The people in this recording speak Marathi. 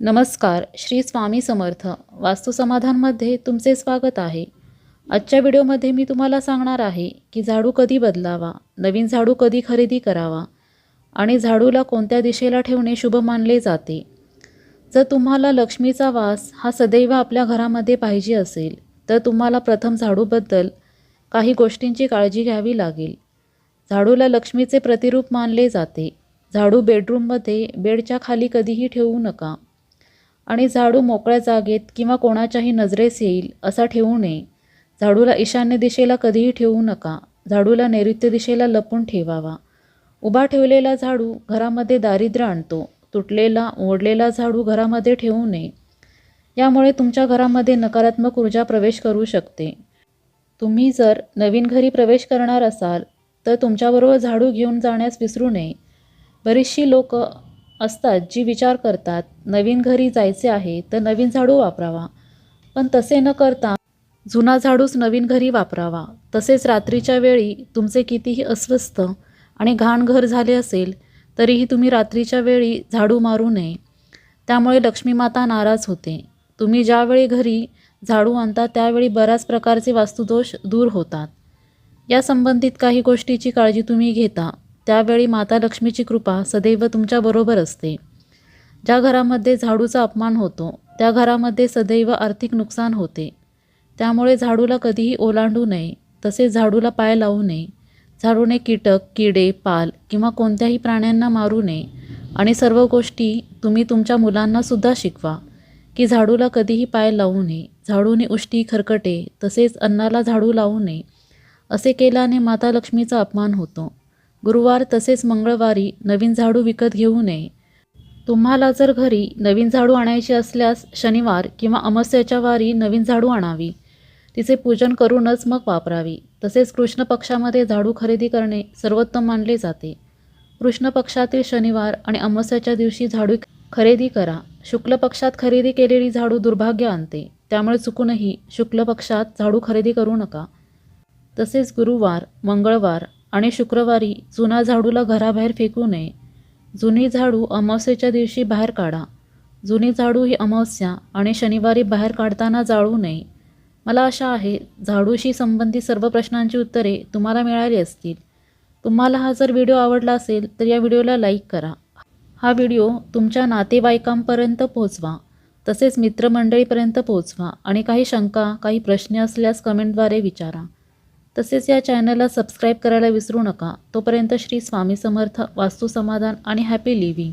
नमस्कार श्री स्वामी समर्थ. वास्तुसमाधानमध्ये तुमचे स्वागत आहे. आजच्या व्हिडिओमध्ये मी तुम्हाला सांगणार आहे की झाडू कधी बदलावा नवीन झाडू कधी खरेदी करावा आणि झाडूला कोणत्या दिशेला ठेवणे शुभ मानले जाते. जर तुम्हाला लक्ष्मीचा वास हा सदैव आपल्या घरामध्ये पाहिजे असेल तर तुम्हाला प्रथम झाडूबद्दल काही गोष्टींची काळजी घ्यावी लागेल. झाडूला लक्ष्मीचे प्रतिरूप मानले जाते. झाडू बेडरूममध्ये बेडच्या खाली कधीही ठेवू नका. आणि झाडू मोकळ्या जागेत किंवा कोणाच्याही नजरेस येईल असा ठेवू नये. झाडूला ईशान्य दिशेला कधीही ठेवू नका. झाडूला नैऋत्य दिशेला लपून ठेवावा. उभा ठेवलेला झाडू घरामध्ये दारिद्र्य आणतो. तुटलेला ओढलेला झाडू घरामध्ये ठेवू नये. यामुळे तुमच्या घरामध्ये नकारात्मक ऊर्जा प्रवेश करू शकते. तुम्ही जर नवीन घरी प्रवेश करणार असाल तर तुमच्याबरोबर झाडू घेऊन जाण्यास विसरू नये. बरीचशी लोक असतात जी विचार करतात नवीन घरी जायचे आहे तर नवीन झाडू वापरावा. पण तसे न करता जुना झाडूच नवीन घरी वापरावा. तसेच रात्रीच्या वेळी तुमचे कितीही अस्वस्थ आणि घाण घर झाले असेल तरीही तुम्ही रात्रीच्या वेळी झाडू मारू नये. त्यामुळे लक्ष्मीमाता नाराज होते. तुम्ही ज्यावेळी घरी झाडू आणता त्यावेळी बऱ्याच प्रकारचे वास्तुदोष दूर होतात. या संबंधित काही गोष्टीची काळजी तुम्ही घेता. त्यावेळी माता लक्ष्मीची कृपा सदैव तुमच्याबरोबर असते. ज्या घरामध्ये झाडूचा अपमान होतो त्या घरामध्ये सदैव आर्थिक नुकसान होते. त्यामुळे झाडूला कधीही ओलांडू नये तसेच झाडूला पाय लावू नये. झाडूने कीटक किडे पाल किंवा कोणत्याही प्राण्यांना मारू नये. आणि सर्व गोष्टी तुम्ही तुमच्या मुलांनासुद्धा शिकवा की झाडूला कधीही पाय लावू नये. झाडूने उष्टी खरकटे तसेच अन्नाला झाडू लावू नये असे केल्याने माता लक्ष्मीचा अपमान होतो. गुरुवार तसेच मंगळवारी नवीन झाडू विकत घेऊ नये. तुम्हाला जर घरी नवीन झाडू आणायची असल्यास शनिवार किंवा अमास्याच्या वारी नवीन झाडू आणावी. तिचे पूजन करूनच मग वापरावी. तसेच कृष्ण पक्षामध्ये झाडू खरेदी करणे सर्वोत्तम मानले जाते. कृष्ण पक्षातील शनिवार आणि अमास्याच्या दिवशी झाडू खरेदी करा. शुक्ल पक्षात खरेदी केलेली झाडू दुर्भाग्य आणते. त्यामुळे चुकूनही शुक्ल पक्षात झाडू खरेदी करू नका. तसेच गुरुवार मंगळवार आणि शुक्रवारी जुना झाडूला घराबाहेर फेकू नये. जुनी झाडू अमावस्येच्या दिवशी बाहेर काढा. जुनी झाडू ही अमावस्या आणि शनिवारी बाहेर काढताना जाळू नये. मला आशा आहे झाडूशी संबंधित सर्व प्रश्नांची उत्तरे तुम्हाला मिळाली असतील. तुम्हाला हा जर व्हिडिओ आवडला असेल तर या व्हिडिओला लाईक करा. हा व्हिडिओ तुमच्या नातेवाईकांपर्यंत पोहोचवा. तसेच मित्रमंडळीपर्यंत पोहोचवा आणि काही शंका काही प्रश्न असल्यास कमेंटद्वारे विचारा. तसेच या चॅनलला सबस्क्राईब करायला विसरू नका. तोपर्यंत श्री स्वामी समर्थ वास्तू समाधान आणि हॅपी लिव्हिंग.